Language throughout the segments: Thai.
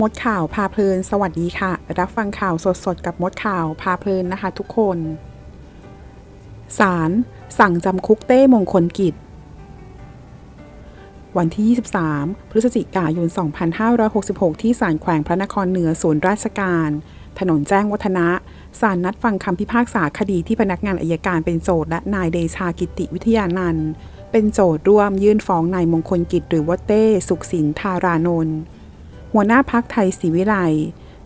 มดข่าวพาเพลิน สวัสดีค่ะ รับฟังข่าวสดๆ กับมดข่าวพาเพลินนะคะทุกคนศาลสั่งจำคุกเต้มงคลกิจ วันที่ 23 พฤศจิกายน 2566 ที่ศาลแขวงพระนครเหนือศูนย์ราชการ ถนนแจ้งวัฒนะศาลนัดฟังคำพิพากษาคดีที่พนักงานอายการเป็นโจทย์และนายเดชากิติวิทยานันท์เป็นโจทย์ร่วมยื่นฟ้องนายมงคลกิจหรือว่าเต้สุขสินธารานนท์ หัวหน้าพักไทยศรีวิไล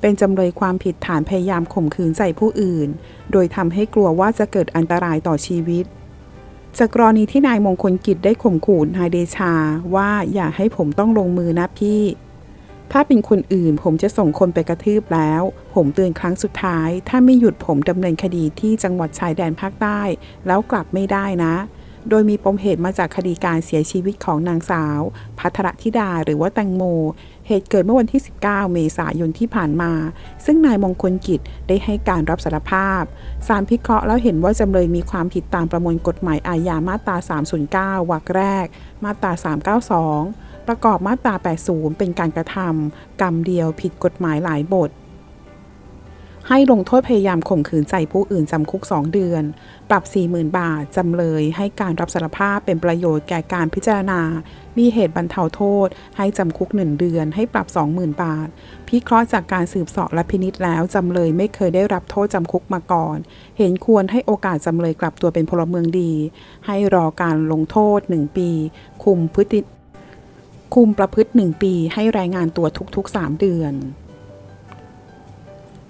เป็นจำเลยความผิดฐานพยายามข่มขืนใจผู้อื่น โดยทำให้กลัวว่าจะเกิดอันตรายต่อชีวิต จากกรณีที่นายมงคลกิจได้ข่มขู่นายเดชาว่าอย่าให้ผมต้องลงมือนะพี่ ถ้าเป็นคนอื่นผมจะส่งคนไปกระทืบแล้ว ผมเตือนครั้งสุดท้าย ถ้าไม่หยุดผมดำเนินคดีที่จังหวัดชายแดนภาคใต้ แล้วกลับไม่ได้นะ โดยมีปมเหตุมาจากคดีการเสียชีวิตของนางสาว พัทรธิดาหรือว่าแตงโม เหตุเกิดเมื่อวันที่ 19 เมษายนที่ผ่านมา ซึ่งนายมงคลกิจได้ให้การรับสารภาพศาลพิเคราะห์แล้วเห็นว่าจำเลยมีความผิดตามประมวลกฎหมายอาญามาตรา 309 วรรคแรก มาตรา 392 ประกอบมาตรา 80 เป็นการกระทำกรรมเดียวผิดกฎหมายหลายบท ให้ลงโทษพยายามข่มขืนใจผู้อื่นจำคุก 2 เดือน ปรับ 40,000 บาท จำเลยให้การรับสารภาพเป็นประโยชน์แก่การพิจารณา มีเหตุบรรเทาโทษ ให้จำคุก 1 เดือน ให้ปรับ 20,000 บาท พิเคราะห์จากการสืบสาะและพินิษแล้ว จำเลยไม่เคยได้รับโทษจำคุกมาก่อน เห็นควรให้โอกาสจำเลยกลับตัวเป็นพลเมืองดี ให้รอการลงโทษ 1 ปี คุมพฤติคุมประพฤติ 1 ปี ให้รายงานตัวทุกๆ 3 เดือน